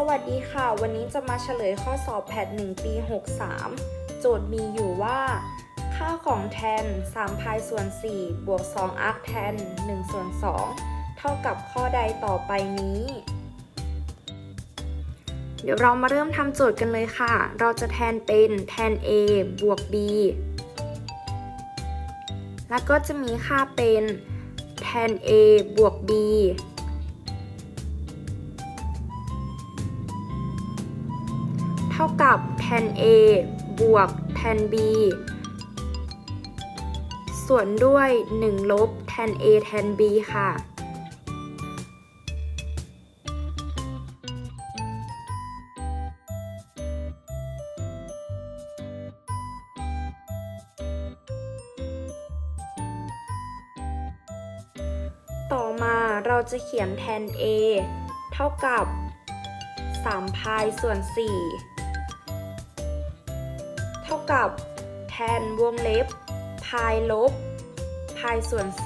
สวัสดีค่ะ วันนี้จะมาเฉลยข้อสอบแพท1ปี 63 โจทย์มีอยู่ว่า ค่าของแทน3พายส่วน4บวก2อาร์คแทน1ส่วน2เท่ากับข้อใดต่อไปนี้ เดี๋ยวเรามาเริ่มทำโจทย์กันเลยค่ะ เราจะแทนเป็นแทน a บวก b แล้วก็จะมีค่าเป็นแทน a บวก b เท่ากับแทน a บวกแทน b ส่วนด้วย 1 ลบแทน a แทน b ค่ะต่อมาเราจะเขียนแทน a เท่ากับ3พายส่วน 4 กับแทนวงเล็บ พายลบ พายส่วน 4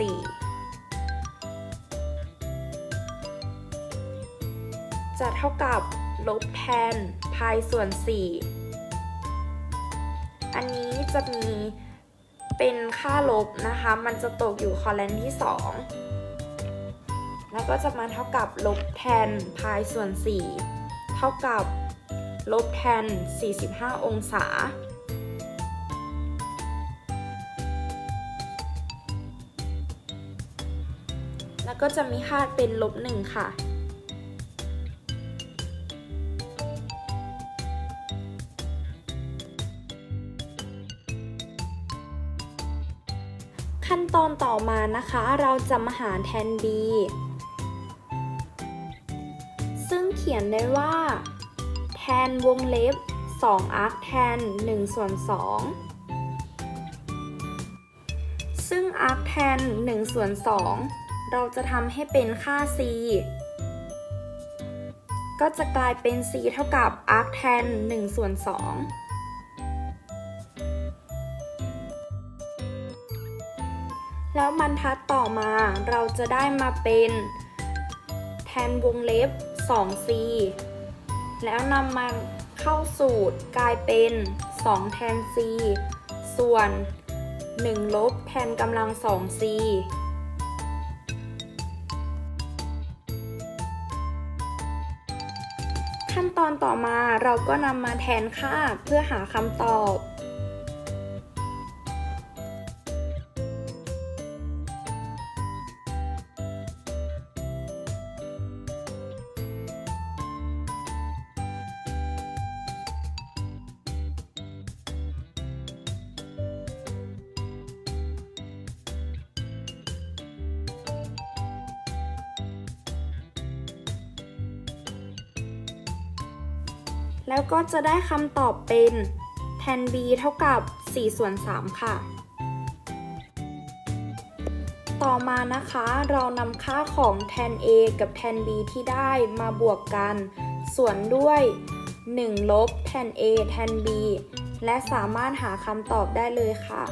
จะเท่ากับลบแทนพายส่วน 4 อันนี้จะมีเป็นค่าลบนะคะ มันจะตกอยู่คอลัมน์ที่ 2 แล้วก็จะมาเท่ากับลบแทนพายส่วน 4 เท่ากับลบแทน 45 องศา แล้วก็จะมีค่าเป็นลบ1ค่ะ ขั้นตอนต่อมานะคะ เราจะมาหาแทน b ซึ่งเขียนได้ว่า แทนวงเล็บ2อาร์คแทน1ส่วน2ซึ่งอาร์คแทน1ส่วน2 เราจะทำให้เป็นค่า c ก็จะกลายเป็น c เท่ากับอาร์คแทน1ส่วน2แล้วบรรทัดต่อมาเราจะได้มาเป็นแทนวงเล็บ 2c แล้วนำมาเข้าสูตรกลายเป็น 2 แทน c ส่วน 1 ลบแทนกำลัง 2c ขั้นตอนต่อมาเราก็นำมาแทนค่าเพื่อหาคำตอบ แล้วก็จะได้คำตอบเป็นแทน b เท่ากับ 4 ส่วน 3 ค่ะ ต่อมานะคะเรานำค่าของแทน a กับแทน b ที่ได้มาบวกกัน ส่วนด้วย 1 ลบแทน a แทน b และสามารถหาคำตอบได้เลยค่ะ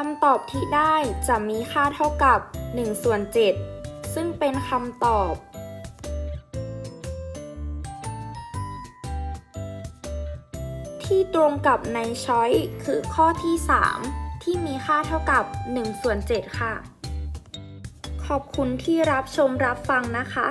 คำตอบที่ได้จะมีค่าเท่ากับ1ส่วน7ซึ่งเป็นคำตอบ ที่ตรงกับในช้อยคือข้อที่ 3 ที่มีค่าเท่ากับ1ส่วน7ค่ะ ขอบคุณที่รับชมรับฟังนะคะ